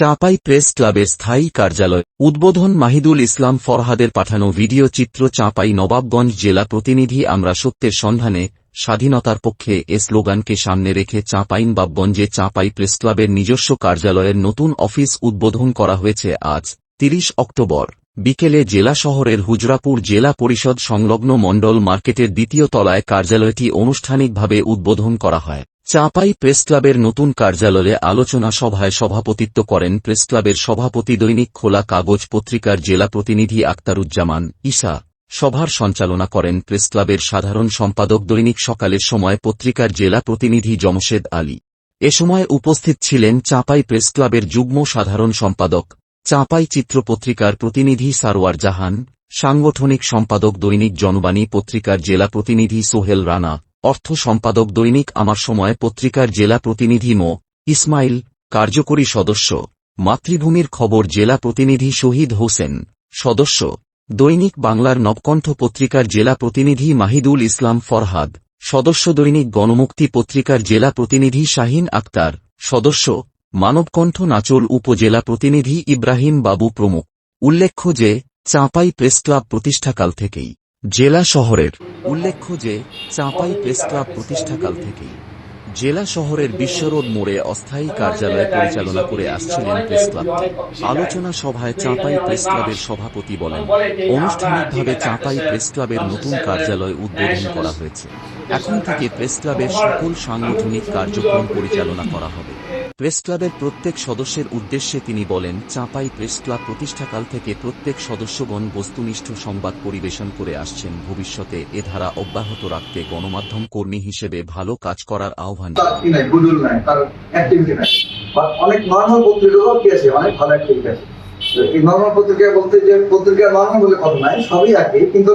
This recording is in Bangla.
চাঁপাই প্রেস ক্লাবের স্থায়ী কার্যালয়। উদ্বোধন মাহিদুল ইসলাম ফরহাদের পাঠানো ভিডিও চিত্র চাঁপাই নবাবগঞ্জ জেলা প্রতিনিধি আমরা সত্যের সন্ধানে, স্বাধীনতার পক্ষে এ স্লোগানকে সামনে রেখে চাঁপাইনবাবগঞ্জে চাঁপাই প্রেসক্লাবের নিজস্ব কার্যালয়ের নতুন অফিস উদ্বোধন করা হয়েছে আজ, তিরিশ অক্টোবর। বিকেলে জেলা শহরের হুজরাপুর জেলা পরিষদ সংলগ্ন মণ্ডল মার্কেটের দ্বিতীয় তলায় কার্যালয়টি আনুষ্ঠানিকভাবে উদ্বোধন করা হয়। চাঁপাই প্রেসক্লাবের নতুন কার্যালয়ে আলোচনা সভায় সভাপতিত্ব করেন প্রেসক্লাবের সভাপতি দৈনিক খোলা কাগজ পত্রিকার জেলা প্রতিনিধি আক্তারুজ্জামান ঈশা। সভার সঞ্চালনা করেন প্রেসক্লাবের সাধারণ সম্পাদক দৈনিক সকালের সময় পত্রিকার জেলা প্রতিনিধি জমশেদ আলী। এ সময় উপস্থিত ছিলেন চাঁপাই প্রেসক্লাবের যুগ্ম সাধারণ সম্পাদক, চাঁপাই চিত্র পত্রিকার প্রতিনিধি সারোয়ার জাহান, সাংগঠনিক সম্পাদক দৈনিক জনবাণী পত্রিকার জেলা প্রতিনিধি সোহেল রানা। অর্থ সম্পাদক দৈনিক আমার সময় পত্রিকার জেলা প্রতিনিধি মো. ইসমাইল, কার্যকরী সদস্য। মাতৃভূমির খবর জেলা প্রতিনিধি শহীদ হোসেন। সদস্য। দৈনিক বাংলার নবকণ্ঠ পত্রিকার জেলা প্রতিনিধি মাহিদুল ইসলাম ফরহাদ। সদস্য দৈনিক গণমুক্তি পত্রিকার জেলা প্রতিনিধি শাহিন আক্তার। সদস্য। মানবকণ্ঠ নাচল উপজেলা প্রতিনিধি ইব্রাহিম বাবু প্রমুখ। উল্লেখ্য যে, চাঁপাই প্রেসক্লাব প্রতিষ্ঠাকাল থেকেই। জেলা শহরের উল্লেখ্য যে, চাঁপাই প্রেসক্লাব প্রতিষ্ঠাকাল থেকেই জেলা শহরের বিশ্বরোড মোড়ে অস্থায়ী কার্যালয় পরিচালনা করে আসছিলেন প্রেস প্রেসক্লাবটি আলোচনা সভায় চাঁপাই প্রেসক্লাবের সভাপতি বলেন আনুষ্ঠানিকভাবে চাঁপাই প্রেসক্লাবের নতুন কার্যালয় উদ্বোধন করা হয়েছে। এখন থেকে প্রেসক্লাবের সকল সাংগঠনিক কার্যক্রম পরিচালনা করা হবে। প্রেসক্লাবের প্রত্যেক সদস্যের উদ্দেশ্যে তিনি বলেন, চাঁপাই প্রেসক্লাব প্রতিষ্ঠাকাল থেকে প্রত্যেক সদস্যগণ বস্তুনিষ্ঠ সংবাদ পরিবেশন করে আসছেন। ভবিষ্যতে এ ধারা অব্যাহত রাখতে গণমাধ্যম কর্মী হিসেবে ভালো কাজ করার আহ্বান পত্রিকা বলতে যে পত্রিকা নর্মাল বলে কথা নাই, সবই একই, কিন্তু